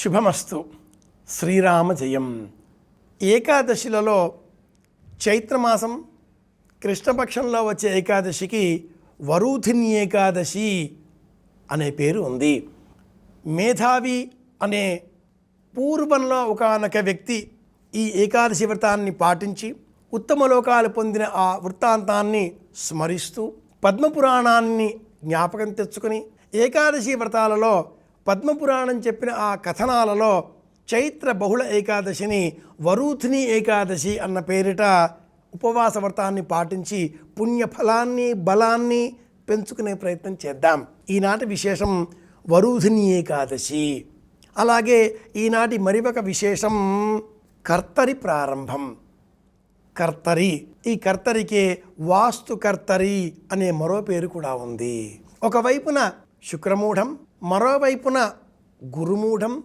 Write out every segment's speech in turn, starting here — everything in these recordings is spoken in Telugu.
శుభమస్తు. శ్రీరామ జయం ఏకాదశిలలో చైత్రమాసం కృష్ణపక్షంలో వచ్చే ఏకాదశికి వరూధిని ఏకాదశి అనే పేరు ఉంది. మేధావి అనే పూర్వంలో ఒకనొక వ్యక్తి ఈ ఏకాదశి వ్రతాన్ని పాటించి ఉత్తమ లోకాలు పొందిన ఆ వృత్తాంతాన్ని స్మరిస్తూ పద్మపురాణాన్ని జ్ఞాపకం తెచ్చుకొని ఏకాదశి వ్రతాలలో పద్మపురాణం చెప్పిన ఆ కథనాలలో చైత్ర బహుళ ఏకాదశిని వరూథిని ఏకాదశి అన్న పేరిట ఉపవాస వ్రతాన్ని పాటించి పుణ్యఫలాన్ని బలాన్ని పెంచుకునే ప్రయత్నం చేద్దాం. ఈనాటి విశేషం వరూధిని ఏకాదశి. అలాగే ఈనాటి మరి ఒక విశేషం కర్తరి ప్రారంభం. కర్తరి. ఈ కర్తరికే వాస్తు కర్తరి అనే మరో పేరు కూడా ఉంది. ఒకవైపున శుక్రమూఢం మరోవైపున గురుమూఢం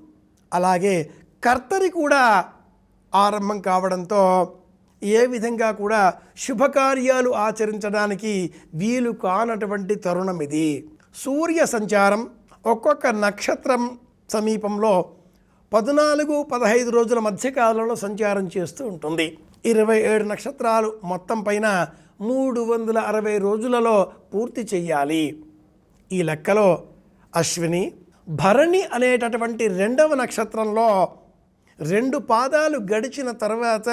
అలాగే కర్తరి కూడా ఆరంభం కావడంతో ఏ విధంగా కూడా శుభకార్యాలు ఆచరించడానికి వీలు కానటువంటి తరుణం ఇది. సూర్య సంచారం ఒక్కొక్క నక్షత్రం సమీపంలో పద్నాలుగు పదహైదు రోజుల మధ్యకాలంలో సంచారం చేస్తూ ఉంటుంది. ఇరవై ఏడు నక్షత్రాలు మొత్తం పైన మూడు వందల అరవై రోజులలో పూర్తి చేయాలి. ఈ లెక్కలో అశ్విని భరణి అనేటటువంటి రెండవ నక్షత్రంలో రెండు పాదాలు గడిచిన తర్వాత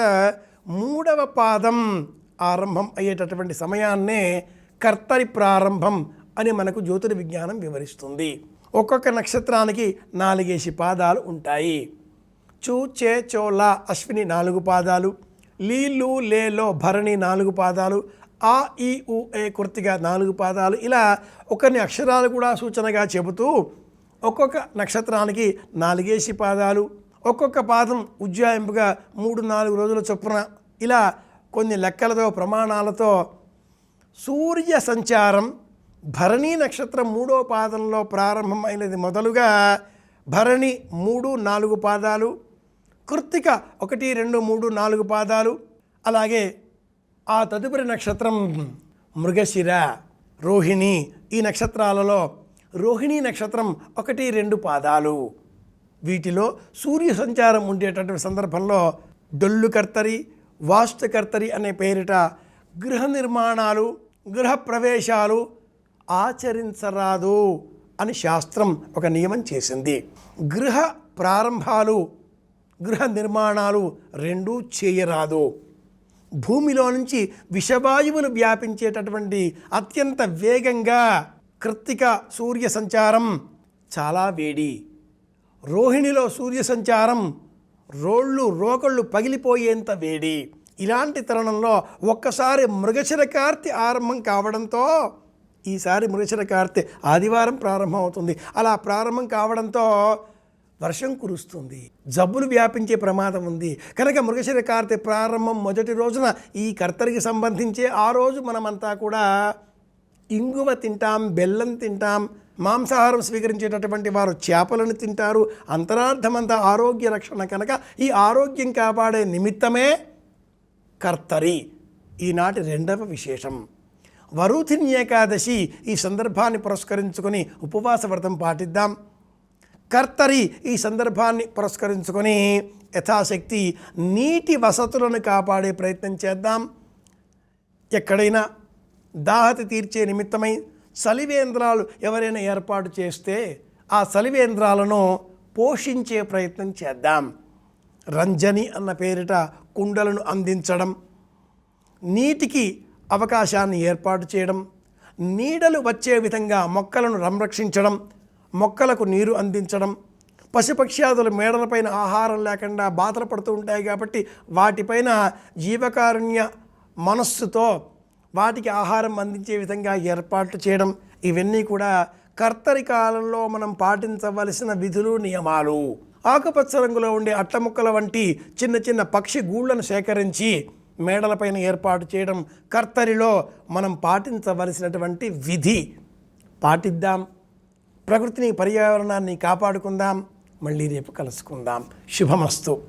మూడవ పాదం ఆరంభం అయ్యేటటువంటి సమయాన్నే కర్తరి ప్రారంభం అని మనకు జ్యోతిర్విజ్ఞానం వివరిస్తుంది. ఒక్కొక్క నక్షత్రానికి నాలుగేసి పాదాలు ఉంటాయి. చూ చే చోలా అశ్విని నాలుగు పాదాలు లీలు లేలో భరణి నాలుగు పాదాలు ఆ ఈ ఉ ఏ కుర్తిగా నాలుగు పాదాలు ఇలా ఒకరిని అక్షరాలు కూడా సూచనగా చెబుతూ ఒక్కొక్క నక్షత్రానికి నాలుగేసి పాదాలు ఒక్కొక్క పాదం ఉజ్జాయింపుగా మూడు నాలుగు రోజుల చొప్పున ఇలా కొన్ని లెక్కలతో ప్రమాణాలతో సూర్య సంచారం భరణి నక్షత్రం మూడో పాదంలో ప్రారంభమైనది మొదలుగా భరణి మూడు నాలుగు పాదాలు కృత్తిక ఒకటి రెండు మూడు నాలుగు పాదాలు అలాగే ఆ తదుపరి నక్షత్రం మృగశిర రోహిణి. ఈ నక్షత్రాలలో రోహిణి నక్షత్రం ఒకటి రెండు పాదాలు. వీటిలో సూర్య సంచారం ఉండేటటువంటి సందర్భంలో డొల్లు కర్తరి వాస్తు కర్తరి అనే పేరిట గృహ నిర్మాణాలు గృహ ప్రవేశాలు ఆచరించరాదు అని శాస్త్రం ఒక నియమం చేసింది. గృహ ప్రారంభాలు గృహ నిర్మాణాలు రెండూ చేయరాదు. భూమిలో నుంచి విషవాయువులు వ్యాపించేటటువంటి అత్యంత వేగంగా కృత్తిక సూర్య సంచారం చాలా వేడి. రోహిణిలో సూర్య సంచారం రోళ్ళు రోకళ్ళు పగిలిపోయేంత వేడి. ఇలాంటి తరుణంలో ఒక్కసారి మృగశిర కార్తె ఆరంభం కావడంతో ఈసారి మృగశిర కార్తె ఆదివారం ప్రారంభం అవుతుంది అలా ప్రారంభం కావడంతో వర్షం కురుస్తుంది. జబ్బులు వ్యాపించే ప్రమాదం ఉంది. కనుక మృగశిర కార్తె ప్రారంభం మొదటి రోజున ఈ కర్తరికి సంబంధించే ఆ రోజు మనమంతా కూడా ఇంగువ తింటాం బెల్లం తింటాం మాంసాహారం స్వీకరించేటటువంటి వారు చేపలను తింటారు. అంతరార్థమంతా ఆరోగ్య రక్షణ కనుక ఈ ఆరోగ్యం కాపాడే నిమిత్తమే కర్తరి. ఈనాటి రెండవ విశేషం. వరూధిని ఏకాదశి ఈ సందర్భాన్ని పురస్కరించుకొని ఉపవాస వ్రతం పాటిద్దాం. కర్తరి ఈ సందర్భాన్ని పురస్కరించుకొని యథాశక్తి నీటి వసతులను కాపాడే ప్రయత్నం చేద్దాం. ఎక్కడైనా దాహతి తీర్చే నిమిత్తమై సలివేంద్రాలు ఎవరైనా ఏర్పాటు చేస్తే ఆ సలివేంద్రాలను పోషించే ప్రయత్నం చేద్దాం. రంజని అన్న పేరిట కుండలను అందించడం నీటికి అవకాశాన్ని ఏర్పాటు చేయడం నీడలు వచ్చే విధంగా మొక్కలను సంరక్షించడం మొక్కలకు నీరు అందించడం పశుపక్ష్యాదులు మేడలపైన ఆహారం లేకుండా బాధలు పడుతూ ఉంటాయి కాబట్టి వాటిపైన జీవకారుణ్య మనస్సుతో వాటికి ఆహారం అందించే విధంగా ఏర్పాట్లు చేయడం ఇవన్నీ కూడా కర్తరి కాలంలో మనం పాటించవలసిన విధులు నియమాలు. ఆకుపచ్చ రంగులో ఉండే అట్టముక్కల వంటి చిన్న చిన్న పక్షి గూళ్ళను సేకరించి మేడలపైన ఏర్పాటు చేయడం కర్తరిలో మనం పాటించవలసినటువంటి విధి. పాటిద్దాం. ప్రకృతిని పర్యావరణాన్ని కాపాడుకుందాం. మళ్ళీ రేపు కలుసుకుందాం. శుభమస్తు.